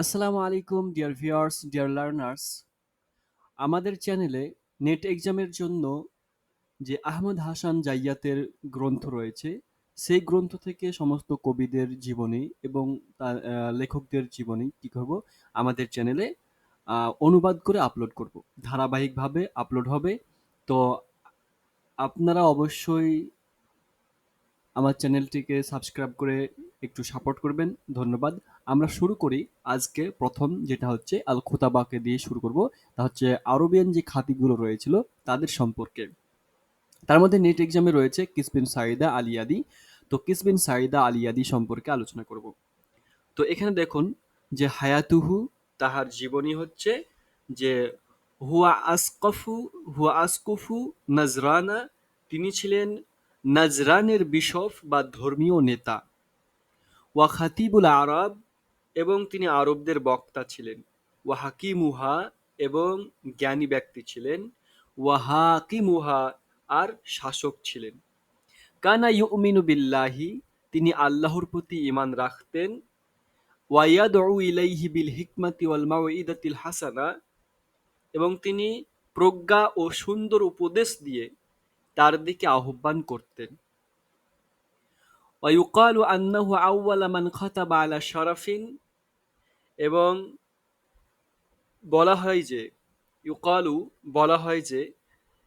আসসালামু আলাইকুম dear viewers, dear learners. আমাদের চ্যানেলে নেট এক্সামের জন্য যে আহমদ হাসান জাইয়াতের গ্রন্থ রয়েছে, সেই গ্রন্থ থেকে সমস্ত কবিদের জীবনী এবং তার লেখকদের জীবনী কি করব? আমাদের চ্যানেলে অনুবাদ করে আপলোড করব। ধারাবাহিকভাবে আপলোড হবে। তো আপনারা অবশ্যই আমার চ্যানেলটিকে সাবস্ক্রাইব করে একটু সাপোর্ট করবেন। ধন্যবাদ। আমরা শুরু করি আজকে প্রথম, যেটা হচ্ছে আল খোতাবাকে দিয়ে শুরু করব। তা হচ্ছে আরবিয়ান যে খাতিগুলো রয়েছিল তাদের সম্পর্কে। তার মধ্যে নেট এক্সামে রয়েছে কিসবিন সাইদা আলিয়াদি। তো কিসবিন সাইদা আলিয়াদি সম্পর্কে আলোচনা করব। তো এখানে দেখুন যে হায়াতুহু তাহার জীবনী হচ্ছে যে হুয়া আসকফু, হুয়া আসকুফু, নাজরানা, তিনি ছিলেন নাজরানের বিশপ বা ধর্মীয় নেতা ওয়া খাতিবুল আরব এবং তিনি আরবদের বক্তা ছিলেন। ওয়া হাকিমুহা এবং জ্ঞানী ব্যক্তি ছিলেন। ওয়া হাকিমুহা আর শাসক ছিলেন। কানা ইউমিনু বিল্লাহি, তিনি আল্লাহর প্রতি ইমান রাখতেন। ওয়াইয়াদউ ইলাইহি বিল হিকমাতি ওয়াল মাউইদাতিল হাসানা এবং তিনি প্রজ্ঞা ও সুন্দর উপদেশ দিয়ে তার দিকে আহ্বান করতেন। ওয়ায়ুকালু আন্নাহু আউওয়ালা মান খাতাবা আলা শারাফিন এবং বলা হয় যে ইউকালু বলা হয় যে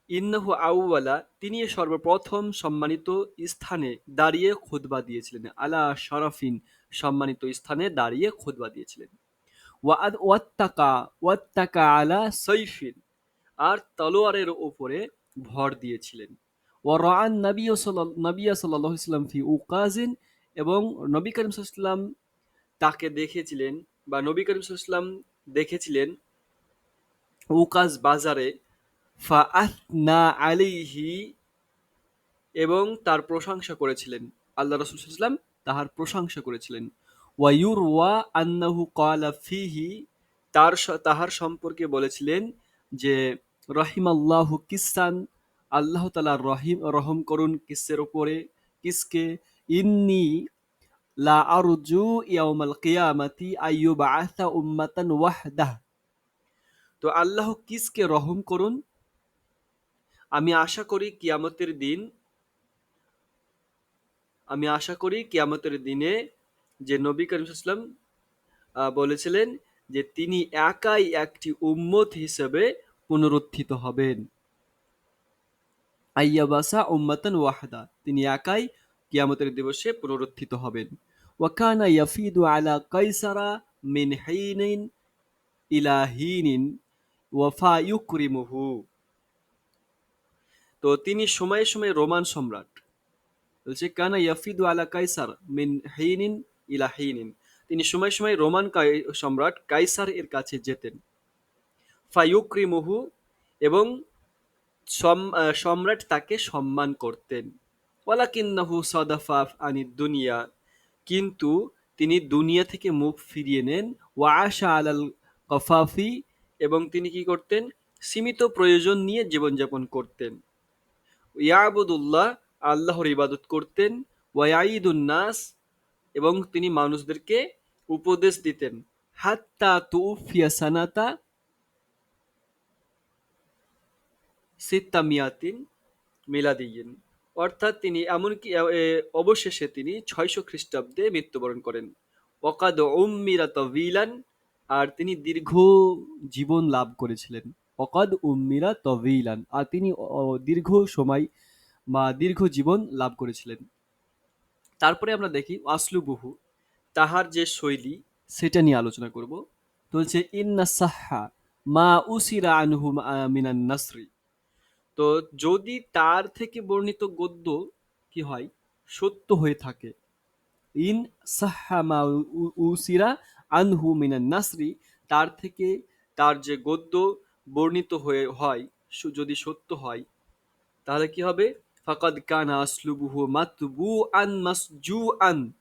ইন্নাহু আউওয়ালা তিনি সর্বপ্রথম সম্মানিত স্থানে দাঁড়িয়ে খুতবা দিয়েছিলেন। আলা শারাফিন সম্মানিত স্থানে দাঁড়িয়ে খুতবা দিয়েছিলেন। ওয়াদ ওয়াত্তাকা ওয়াত্তাকা আলা সৈফিন। আর তলোয়ারের ওপরে ভর দিয়েছিলেন। ও রান নবী নবিয়া সাল্লাহ ইসলাম ফি উকাজিন এবং নবী করিম সাল্লাম তাকে দেখেছিলেন বা নবী করিম সাল্লাম দেখেছিলেন উকাজ বাজারে ফা না আলিহি এবং তার প্রশংসা করেছিলেন। আল্লাহ রসুল সাল্লাম তাহার প্রশংসা করেছিলেন। ওয়ায়ুর ওয়া আন্নাহু কালা ফিহি তার তাহার সম্পর্কে বলেছিলেন যে রহিম আল্লাহু কিসান আল্লাহ তালা রহিম, রহম করুন কিসের ওপরে কিসকে? ইন্নি লা আরজু ইয়াউমাল কিয়ামাতি আইয়ুবাআসা উম্মাতান ওয়াহদাহ। তো আল্লাহ কিসকে রহম করুন? আমি আশা করি কিয়ামতের দিন, আমি আশা করি কিয়ামতের দিনে যে নবী করিম সাল্লাম বলেছিলেন যে তিনি একাই একটি উম্মত হিসেবে পুনরুত্থিত হবেন। আইয়াবাসা উম্মাতান ওয়াহদা। তিনি একাই কিয়ামতের দিবসে পুনরুত্থিত হবেন। ওয়াকানা ইয়াফিদু আলা কাইসারা মিন হিনিন ইলা হিনিন ওয়াফা ইউকরিমুহু। তো তিনি সময়ে সময়ে রোমান সম্রাট। বলছে, কানা ইয়াফিদু আলা কাইসার মিন হিনিন ইলা তিনি সময় সময় রোমান সম্রাট কাইসার এর কাছে যেতেন। ফায়ুক্রিমুহু এবং সম্রাট তাকে সম্মান করতেন। ওয়ালাকিন্নাহু সদাফাফ আনি দুনিয়া। কিন্তু তিনি দুনিয়া থেকে মুখ ফিরিয়ে নেন। ওয়া আশা আলাল কফাফি এবং তিনি কি করতেন? সীমিত প্রয়োজন নিয়ে জীবনযাপন করতেন। ইয়াবুদুল্লাহ আল্লাহর ইবাদত করতেন। ওয়াইদুন নাস এবং তিনি মানুষদেরকে উপদেশ দিতেন। হাত্তা তুফিয়া সানাতা সিত্তা মিয়াতিন মিলাদিয়িন অর্থাৎ তিনি এমনকি অবশেষে তিনি ছয়শো খ্রিস্টাব্দে মৃত্যুবরণ করেন। ওকাদ উম্মিরা তভিলান আর তিনি দীর্ঘ জীবন লাভ করেছিলেন। অকাদ উম্মিরা তভিলান আর তিনি দীর্ঘ সময় বা দীর্ঘ জীবন লাভ করেছিলেন। তারপরে আমরা দেখি আসলুবহু, তাহার যে শৈলী, সেটা নিয়ে আলোচনা করব। তো হচ্ছে ইন্না সাহা মা উসিরা আনহু মিনান নাসরি। তো যদি তার থেকে বর্ণিত গদ্য কি হয়? সত্য হয়ে থাকে। ইন সাহা মা উ- উসিরা আনহু মিনান নাসরি, তার থেকে তার যে গদ্য বর্ণিত হয়ে, হয় যদি সত্য হয়, তাহলে কি হবে? ফাকাদ কানা আসলুবুহু মাতবু আন মাসজু আন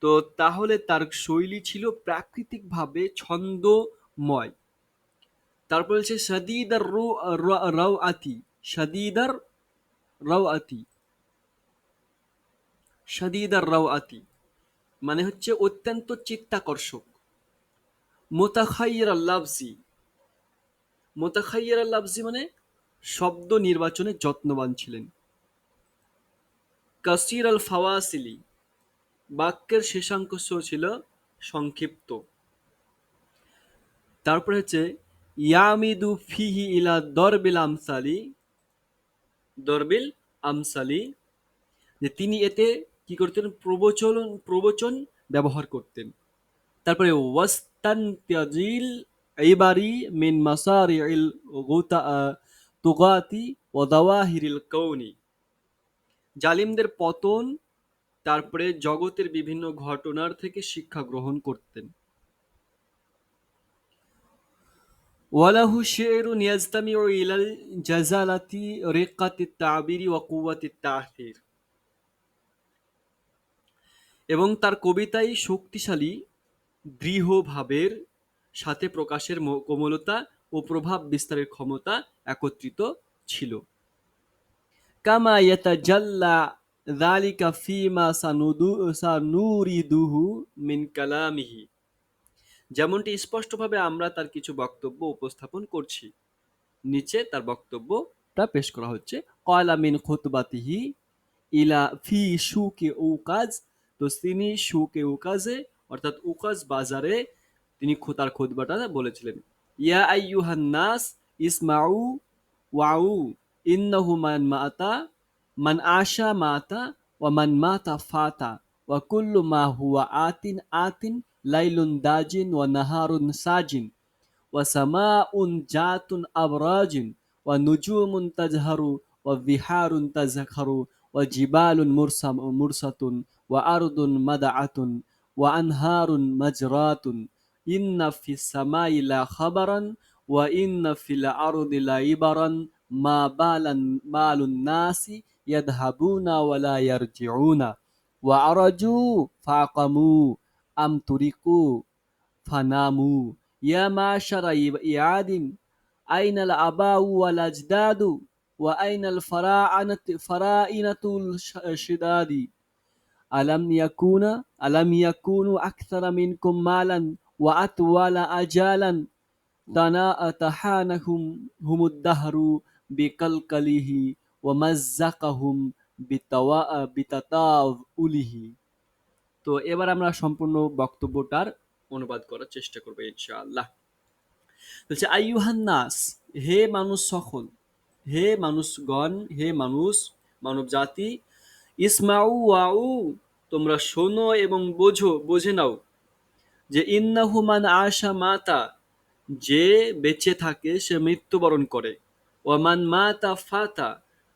তো তাহলে তার শৈলী ছিল প্রাকৃতিকভাবে ছন্দময়। তারপর হচ্ছে সাদিদার রু রাও আতি সাদিদার রাও আতি সাদিদার আতি মানে হচ্ছে অত্যন্ত চিত্তাকর্ষক। মোতাখাইয়ের লাভজি মোতাখাইয়ের লাভজি মানে শব্দ নির্বাচনে যত্নবান ছিলেন। কাসির আল ফাওয়াসিলি, বাক্যের শেষাঙ্ক ছিল সংক্ষিপ্ত। তারপরে হচ্ছে, ইয়ামিদু ফিহি ইলা দরবিল আমসালি দরবিল আমসালি, যে তিনি এতে কি করতেন? প্রবচন প্রবচন ব্যবহার করতেন। তারপরে ওয়াস্তান্তিয়াজিল এইবারি মিন মাসারিল গুতা তুগাতি ও দাওয়াহিরিল কৌনি জালিমদের পতন, তারপরে জগতের বিভিন্ন ঘটনার থেকে শিক্ষা গ্রহণ করতেন। ওয়ালাহু শেরুন ইয়াজতামিউ ইলাল জাজালাতি রিক্কাতি তাবিরি কুওয়াতি তা'থির এবং তার কবিতায় শক্তিশালী দৃঢ় ভাবের সাথে প্রকাশের কোমলতা ও প্রভাব বিস্তারের ক্ষমতা একত্রিত ছিল। কামা ইয়াতাজাল্লা যালিকা ফিমা সানুদু, সানুরিদুহু মিন কালামিহি। যেমনটি স্পষ্টভাবে আমরা তার কিছু বক্তব্য উপস্থাপন করছি। নিচে তার বক্তব্যটা পেশ করা হচ্ছে কয়লা মিন খুতবাতিহি ইলা ফি শুকে উকাজ। তো তিনি শুকে উকাজে, অর্থাৎ উকাজ বাজারে তিনি তার খুতবাটা বলেছিলেন। ইয়া আইয়ুহান নাস ইসমাউ ওয়াউ ইন্নাহু মান মাতা, মান আশা মাতা, ওয়া মান মাতা ফাতা, ওয়া কুল্লু মা হুয়া আতিন আতিন ليل داج ونهار ساج وسماء جات أبراج ونجوم تزهر وبحار تزخر وجبال مرسة وأرض مدعة وأنهار مجرات. إن في السماء لا خبرا وإن في الأرض لا إبرا ما بال مال الناس يذهبون ولا يرجعون. وعرجوا فاقموا. أم تركوا فناموا. يا معشر إعاد أين الآباء والأجداد؟ وأين الفراعنة فرائنة الشداد؟ ألم يكون ألم يكونوا أكثر منكم مالا وأطول أجالا؟ تحانهم هم الدهر بقلقله ومزقهم بتطاوله তো এবার আমরা সম্পূর্ণ বক্তব্যটার অনুবাদ করার চেষ্টা করব ইনশাআল্লাহ। বলছে, আইয়ুহান নাস, হে মানুষ সকল হে মানুষগণ, হে মানুষ মানব জাতি ইসমাউ ওয়াউ, তোমরা শোনো এবং বোঝো, বোঝে নাও যে ইন্নাহুমান আশা মাতা, যে বেঁচে থাকে সে মৃত্যুবরণ করে। ওয়ামান মাতা ফাতা,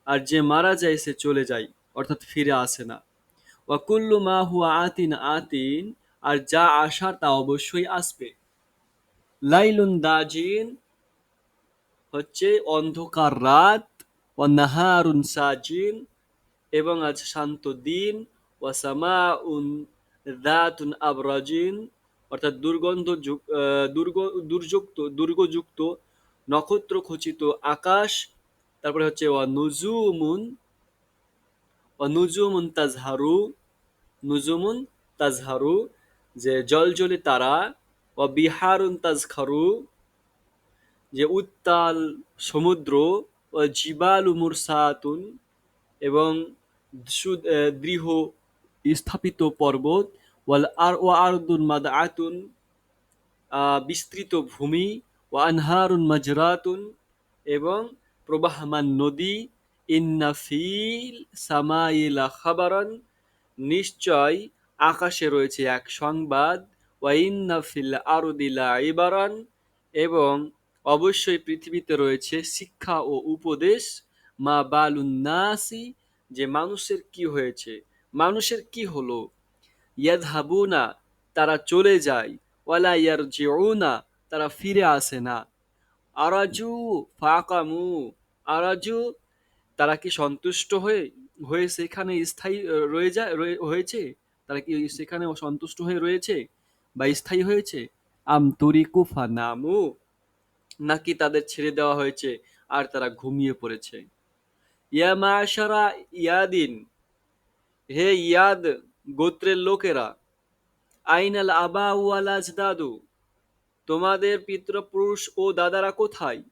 আর যে মারা যায় সে চলে যায়, অর্থাৎ ফিরে আসে না। ওয়াকুল্লু মা হুয়া আতিন আতিন, আর যা আসার তা অবশ্যই আসবে। লাইলুন দাজিন হচ্ছে অন্ধকার রাত ও নাহারুন সাজিন, এবং আজ শান্ত দিন ও সামা উন দাতুন আবরাজিন, অর্থাৎ দুর্গন্ধ দুর্গ, দুর্যুক্ত, দুর্গযুক্ত নক্ষত্র খচিত আকাশ, তারপরে হচ্ছে ওয়া নুজুমুন নুজুমুন তাজহারু নুজুমুন তাজহারু যে জলজলে তারা ও বিহারুন তাজখারু যে উত্তাল সমুদ্র ও জিবালু মুরসাতুন এবং দৃঢ় স্থাপিত পর্বত ওয়াল আর ও আরদুন মাদআতুন আহ, বিস্তৃত ভূমি ও আনহারুন মাজরাতুন এবং প্রবাহমান নদী ইন্না ফিল সামাইলা খাবারান নিশ্চয় আকাশে রয়েছে এক সংবাদ ওয়াইন্না ফিল আরদিলা ইবারান এবং অবশ্যই পৃথিবীতে রয়েছে শিক্ষা ও উপদেশ, মা বালুন নাসি যে মানুষের কি হয়েছে, মানুষের কি হলো? ইয়াদহাবুনা তারা চলে যায় ওয়ালা ইয়ারজিউনা তারা ফিরে আসে না। আরাজু ফাকামু। আরাজু তারা কি সন্তুষ্ট হয়ে হয়ে সেখানে স্থায়ী রয়ে যায়, রয়ে- হয়েছে? তারা কি সেখানে সন্তুষ্ট হয়ে রয়েছে বা স্থায়ী হয়েছে? আম তুরিকু ফানামু নাকি তাদের ছেড়ে দেওয়া হয়েছে আর তারা ঘুমিয়ে পড়েছে। ইয়া মাশারা ইয়াদিন। হে ইয়াদ গোত্রের লোকেরা, আইনাল আবা ওয়াল আজদাদু। তোমাদের পিতৃপুরুষ ও দাদারা কোথায়?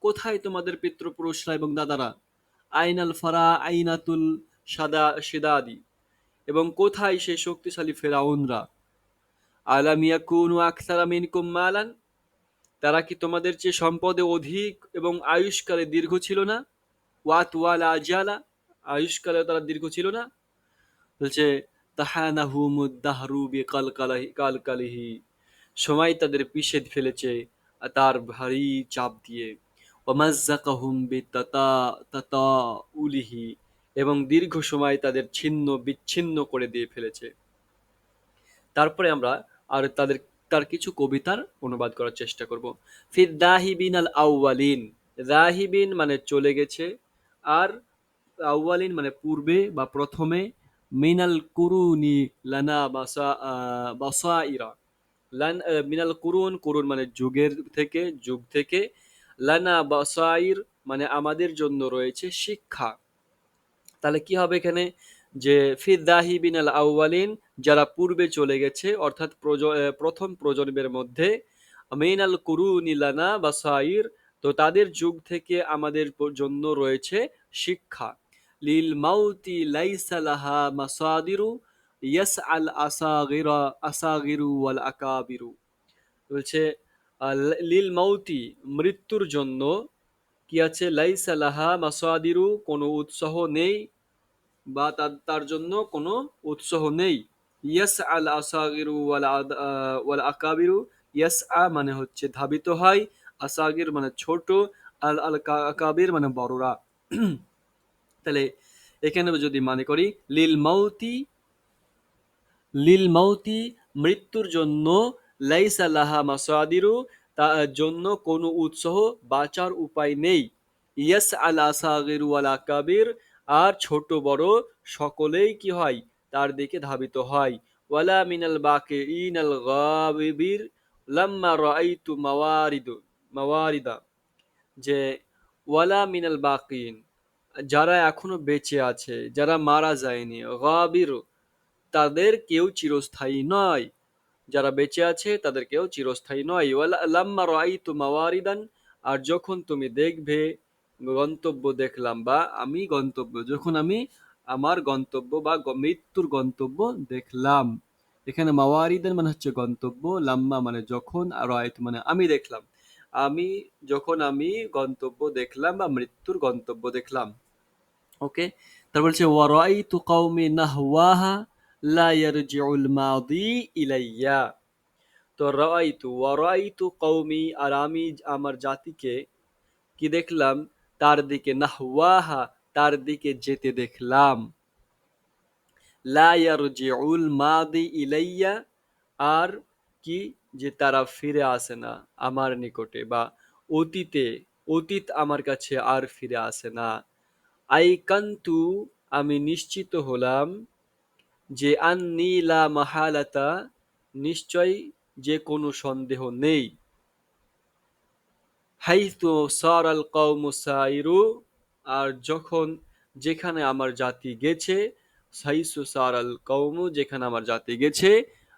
কোথায় তোমাদের পিতৃপুরুষরা এবং দাদারা? আইনাল ফারা আইনাতুল সাদা সিদাদি। এবং কোথায় সেই শক্তিশালী ফেরাউনরা? আলাম ইয়াকুনু আকসারা মিনকুম মালান? তারা কি তোমাদের চেয়ে সম্পদে অধিক এবং আয়ুষ্কালে দীর্ঘ ছিল না? ওয়াত ওয়ালা আজালা? আয়ুষ্কালে তারা দীর্ঘ ছিল না? বলছে তাহানাহুমুদ্দাহরু বিকালকালাহি, কালকালিহি। সময় তাদের পিষে ফেলেছে তার ভারী চাপ দিয়ে। ওমাজ্জাকাহুম উলিহি এবং দীর্ঘ সময় তাদের ছিন্ন বিচ্ছিন্ন করে দিয়ে ফেলেছে। তারপরে আমরা আর তাদের তার কিছু কবিতার অনুবাদ করার চেষ্টা করব। ফির দাহিবিন আল আউয়ালিন রাহিবিন মানে চলে গেছে আর আউয়ালিন মানে পূর্বে বা প্রথমে। মিনাল কুরুনি লানা বাসা আহ, বাসাইরা। লান মিনাল কুরুন কুরুন মানে যুগের থেকে যুগ থেকে। লানা বাসাইর মানে আমাদের জন্য রয়েছে শিক্ষা। তাহলে কি হবে এখানে? যে ফিদাহি বিনাল আউয়ালিন, যারা পূর্বে চলে গেছে, অর্থাৎ প্রথম প্রজন্মের মধ্যে মেইনাল কুরুনিলানা বা সাইর, তো তাদের যুগ থেকে আমাদের জন্য রয়েছে শিক্ষা। লিল মাউতি লাইসা লাহা মাসাদিরু ইয়াস আল আসাগিরা, আসাগিরু ওয়াল আকাবিরু। বলছে লিল মাউতি মৃত্যুর জন্য কি আছে? লাইসা লাহা মাসাদিরু, কোনো উৎসাহ নেই বা তার জন্য কোনো উৎসাহ নেই। ইয়াস আল আসাগিরু ওয়াল আকাবিরু। ইয়াস আ মানে হচ্ছে ধাবিত হয়, আসাগির মানে ছোট, আল আল আকাবির মানে বড়রা। তাহলে এখানে যদি মানে করি, লিল মাউতি লিল মাউতি মৃত্যুর জন্য লাইসা লাহা মাসাদিরু, তার জন্য কোনো উৎসাহ বাঁচার উপায় নেই। ইয়াস আল আসাগির ওয়াল আকাবির আর ছোট বড় সকলেই কি হয়? তার দিকে ধাবিত হয়। ওয়ালা মিনাল বাকে ইনাল গাবিবির, লাম্মা রাআইতু মাওয়ারিদু, মাওয়ারিদা। যে ওয়ালা মিনাল বাকিন যারা এখনও বেঁচে আছে, যারা মারা যায়নি, গাবির, তাদের কেউ চিরস্থায়ী নয়। যারা বেঁচে আছে তাদের কেউ চিরস্থায়ী নয়। লাম্মা রাআইতু মাওয়ারিদান, আর যখন তুমি দেখবে, গন্তব্য দেখলাম বা আমি গন্তব্য, যখন আমি আমার গন্তব্য বা মৃত্যুর গন্তব্য দেখলাম, এখানে মাওয়ারিদান মানে হচ্ছে গন্তব্য, লাম্মা মানে যখন, আর রাআইতু মানে আমি দেখলাম। আমি যখন আমি গন্তব্য দেখলাম বা মৃত্যুর গন্তব্য দেখলাম। ওকে? তারপর বলছে ওয়ারাইতু কওমি নাহওয়াহা লা ইয়ারজিউল মাদি ইলাইয়া তো রাইতু ওয়ারাইতু কওমি, আর আমি আমার জাতিকে কি দেখলাম? তার দিকে নাহওয়াহা, তার দিকে যেতে দেখলাম। লা ইয়ারজিউল মাদি ইলাইয়া, আর কি যে তারা ফিরে আসে না আমার নিকটে বা অতীতে, অতীত আমার কাছে আর ফিরে আসে না। আই কান্তু, আমি নিশ্চিত হলাম যে আন্নি লা মাহালাতা, নিশ্চয় যে কোনো সন্দেহ নেই। হাইতু সারাল কওমু সাইরু, আর যখন যেখানে আমার জাতি গেছে সাইসু সারাল কওমু যেখানে আমার জাতি গেছে,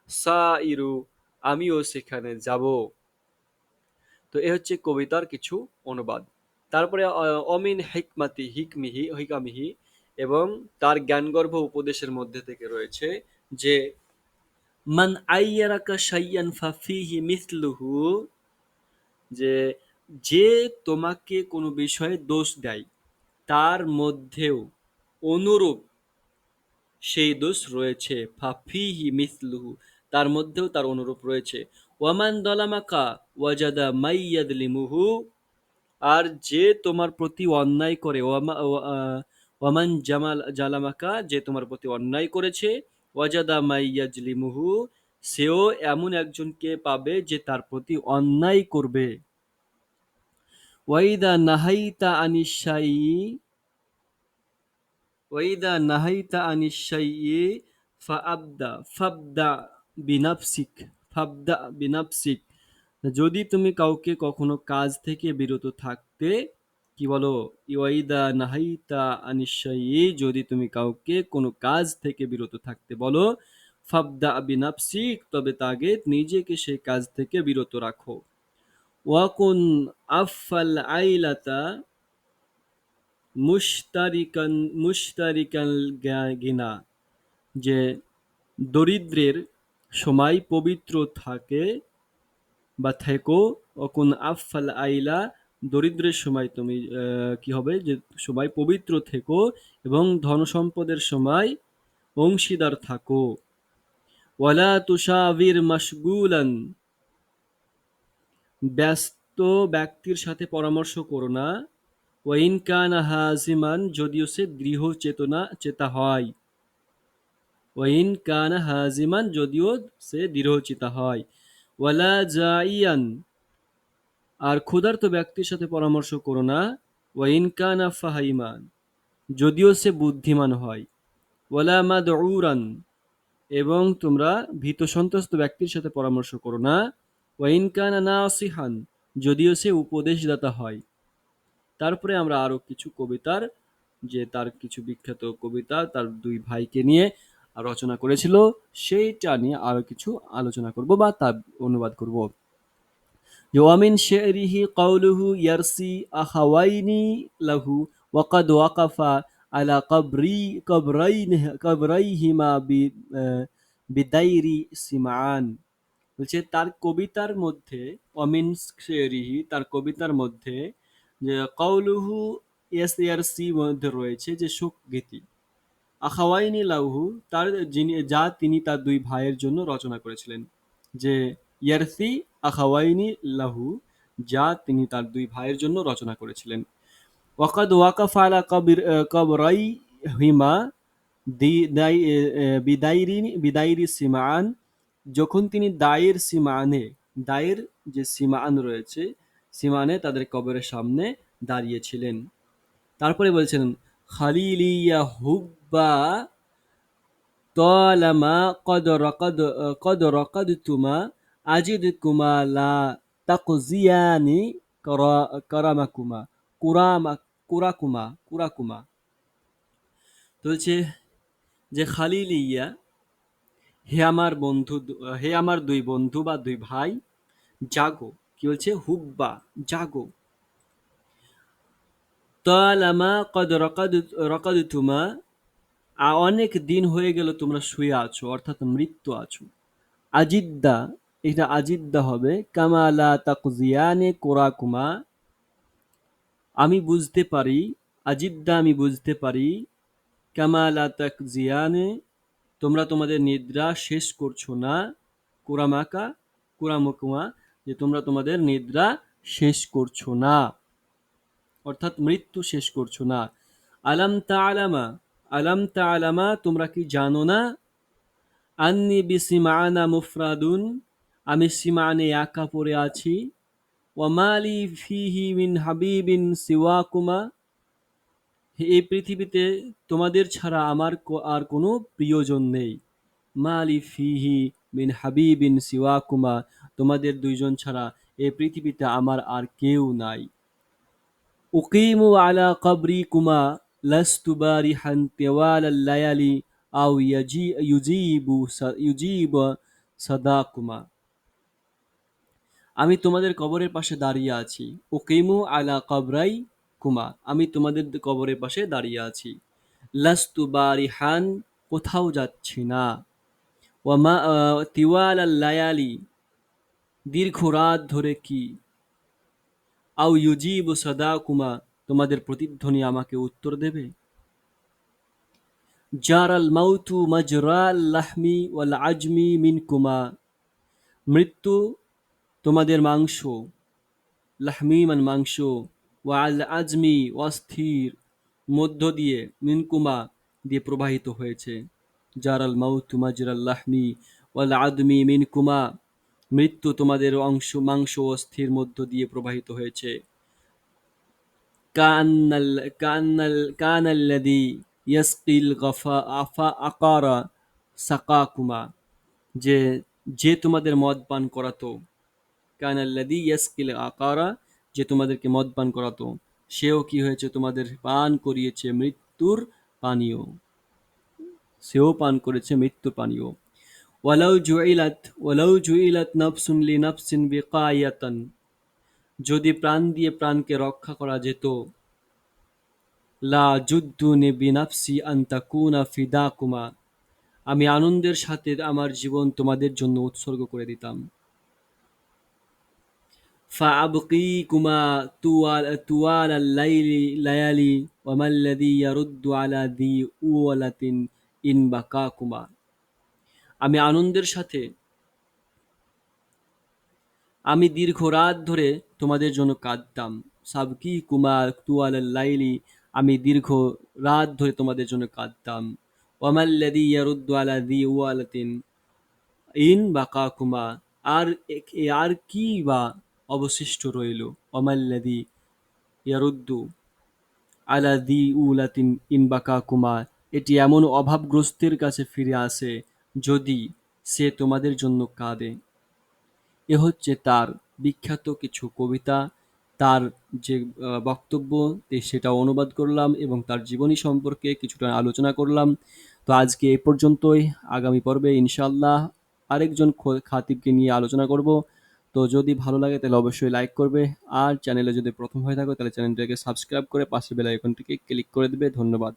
সাইরু, আমিও সেখানে যাব। তো এ হচ্ছে কবিতার কিছু অনুবাদ। তারপরে অমিন হিকমাতি, হিকমিহি, হিকামিহি এবং তার জ্ঞানগর্ভ উপদেশের মধ্যে থেকে রয়েছে যে, মান আইয়ারাকা শাইয়ান ফাফিহি মিসলুহু যে যে তোমাকে কোনো বিষয়ে দোষ দেয়, তার মধ্যেও অনুরূপ সেই দোষ রয়েছে ফাফিহি মিসলুহু, তার মধ্যেও তার অনুরূপ রয়েছে। ওয়ামান দলামাকা ওয়াজাদা মাইয়াদলিমুহু আর যে তোমার প্রতি অন্যায় করে, ওয়ামা- ওয়ামান জামাল জালামাকা, যে তোমার প্রতি অন্যায় করেছে, ওয়াজাদা মাইয়াজলিমুহু সেও এমন একজনকে পাবে যে তার প্রতি অন্যায় করবে। ওয়াইদা নাহাইতা আনিশাই, ওয়াইদা নাহাইতা আনিশাই, ফাআবদা, ফাবদা বিনাফসিক ফাবদা বিনাফসিক। যদি তুমি কাউকে কখনো কাজ থেকে বিরত থাকতে কি বলো? ইওয়াইদা নাহাইতা আনিশাই যদি তুমি কাউকে কোনো কাজ থেকে বিরত থাকতে বলো, ফাবদা বিনাফসিক, তবে তাকে নিজেকে সেই কাজ থেকে বিরত রাখো। ওয়াকুন আফাল আইলাতা মুশতারিকান, মুশতারিকাল গা- গিনা, যে দরিদ্রের সময় পবিত্র থাকে বা থেকো। অকুন আফাল আইলা দরিদ্রের সময় তুমি কি হবে? যে সময় পবিত্র থেকো এবং ধন সম্পদের সময় অংশীদার থাকো। ওয়ালা তুষাবির মাশগুলান, ব্যস্ত ব্যক্তির সাথে পরামর্শ করো না। ওয়াইন কান হাজিমান, যদিও সে দৃঢ় চেতনা, চেতা হয়। ওয়াইন কান হাজিমান, যদিও সে দৃঢ়চিতা হয়। ওয়ালা জাইয়ান আর ক্ষুধার্ত ব্যক্তির সাথে পরামর্শ করো না। ওয়াইন কানা ফাহাইমান, যদিও সে বুদ্ধিমান হয়। ওয়ালা মাদউরান, এবং তোমরা ভীত সন্ত্রস্ত ব্যক্তির সাথে পরামর্শ করো না। ওয়াইন কানা নাসিহান, যদিও সে উপদেশদাতা হয়। তারপরে আমরা আরও কিছু কবিতার, যে তার কিছু বিখ্যাত কবিতা তার দুই ভাইকে নিয়ে রচনা করেছিল, সেইটা নিয়ে আরও কিছু আলোচনা করব বা তা অনুবাদ করব। কৌলুহু ইয়ারসি আখাওয়াইনি লাহু ওয়াকাদ ওয়াকাফা আলা কবরি কবরাইন কবরাইহিমা বি আহ, বিদাইরি সিমান বলছে তার কবিতার মধ্যে অমিন শেরিহি তার কবিতার মধ্যে যে কৌলুহু এস ইয়ারসি মধ্যে রয়েছে যে শোক গীতি আখাওয়াইনি লাউহু তার যিনি যা তিনি তার দুই ভাইয়ের জন্য রচনা করেছিলেন। যে ইয়ারসি আখাওয়াইনি লাহু, যা তিনি তার দুই ভাইয়ের জন্য রচনা করেছিলেন। ওয়াকাদ ওয়াকা আলা কবির কবরাই হিমা বিদায়ী বিদায়ী সিমান যখন তিনি দায়ের সিমানে দায়ের যে সিমান রয়েছে সিমানে তাদের কবরের সামনে দাঁড়িয়েছিলেন। তারপরে বলছেন খালিলিয়া হুব্বা তলামা কদ রকদ কদ রকদ তুমা আজিদকুমা লা তাকজিয়ানি করামাকুমা কুরামা কুরাকুমা কুরাকুমা তো হচ্ছে যে খালিল ইয়া হে আমার বন্ধু হে আমার দুই বন্ধু বা দুই ভাই, জাগো। কি বলছে? হুব্বা, জাগো। তালামা কদ রকাদ রকাদ তুমা অনেক দিন হয়ে গেল তোমরা শুয়ে আছো, অর্থাৎ মৃত্যু আছো। আজিদ্দা এটা আজিদ্দা হবে। কামালা তাকজিয়ানে কোরাকুমা। আমি বুঝতে পারি আজিদ্দা আমি বুঝতে পারি। কামালা তাকজিয়ানে, তোমরা তোমাদের নিদ্রা শেষ করছ না। কোরামাকা কোরামকুমা যে তোমরা তোমাদের নিদ্রা শেষ করছ না। অর্থাৎ মৃত্যু শেষ করছ না। আলাম তালামা আলাম তালামা তোমরা কি জানো না? আন্নি বিসিমানা মুফরাদুন আমি সীমানে একা পড়ে আছি। ওয়ামালি ফিহি মিন হাবিবিন সিওয়াকুমা। এই পৃথিবীতে তোমাদের ছাড়া আমার আর কোনো প্রিয়জন নেই। মালি ফিহি মিন হাবিবিন সিওয়াকুমা। তোমাদের দুইজন ছাড়া এই পৃথিবীতে আমার আর কেউ নাই। উকিমু আলা কবরিকুমা, লাস্তু বারিহান তেওয়াল লায়ালি, আও ইয়াজি, ইউজিবু ইউজিব সাদাকুমা। আমি তোমাদের কবরের পাশে দাঁড়িয়ে আছি। উকিমু আলা কবরাই কুমা, আমি তোমাদের কবরের পাশে দাঁড়িয়ে আছি। লাস্তু বারিহান, কোথাও যাচ্ছি না। ওয়ামা তিওয়াল লায়ালি, দীর্ঘ রাত ধরে কি? আউ ইউজিব সদা কুমা, তোমাদের প্রতিধ্বনি আমাকে উত্তর দেবে? জারাল মাউতু মাজরাল লাহমি ওয়াল আজমি মিন কুমা, মৃত্যু তোমাদের মাংস লাহমি মান মাংস ওয়াল আজমি অস্থির মধ্য দিয়ে মিনকুমা দিয়ে প্রবাহিত হয়েছে। জারাল মাউতু মাজরাল লাহমি, ওয়াল আদমি মিনকুমা, মৃত্যু তোমাদের অংশ, মাংস অস্থির মধ্য দিয়ে প্রবাহিত হয়েছে। কান্নাল কান্নাল কানাল্লাদি ইয়াসকিল গফা, আফা আকারা সাকাকুমা, যে যে তোমাদের মদ পান করাতো। কানাল্লাদি ইয়াসকিল আকারা, যে তোমাদেরকে মদ পান করাতো। সেও কি হয়েছে? তোমাদের পান করিয়েছে মৃত্যুর পানীয়। সেও পান করেছে মৃত্যুর পানীয়। ওয়ালাউ জুইলাত ওয়ালাউ জুইলাত নাফসুন লি নাফসিন বিকায়াতান। যদি প্রাণ দিয়ে প্রাণকে রক্ষা করা যেত, লা জুদ্দুনি বিনাফসি আন তাকুনা ফিদাকুমা। আমি আনন্দের সাথে আমার জীবন তোমাদের জন্য উৎসর্গ করে দিতাম। فأبقيكما طوال طوال الليل ليالي وما الذي يرد على ذي أولة إن بكاكما আমি আনন্দের সাথে আমি দীর্ঘ রাত ধরে তোমাদের জন্য কাঁদতাম সাবকি কুমার তুয়াল লাইলি আমি দীর্ঘ রাত ধরে তোমাদের জন্য কাঁদতাম ওয়ামাল্লাদি ইয়ারুদ্দু আলা দি ওয়ালাতিন ইন বাকাকুমা আর এ- আর কি বা অবশিষ্ট রইল। ওমাল্লাদি ইয়ারুদ্দু আলা দি উলাতিন ইনবাকা বাকাকুমা, এটি এমন অভাবগ্রস্তের কাছে ফিরে আসে যদি সে তোমাদের জন্য কাঁদে। এ হচ্ছে তার বিখ্যাত কিছু কবিতা, তার যে বক্তব্য সেটা অনুবাদ করলাম এবং তার জীবনী সম্পর্কে কিছুটা আলোচনা করলাম। তো আজকে এ পর্যন্তই। আগামী পর্বে ইনশাল্লাহ আরেকজন খাতিবকে নিয়ে আলোচনা করব। তো যদি ভালো লাগে, তাহলে অবশ্যই লাইক করবে। আর চ্যানেলে যদি প্রথম হয়ে থাকো, তাহলে চ্যানেলটাকে সাবস্ক্রাইব করে পাশের বেল আইকনটিকে ক্লিক করে দেবে। ধন্যবাদ।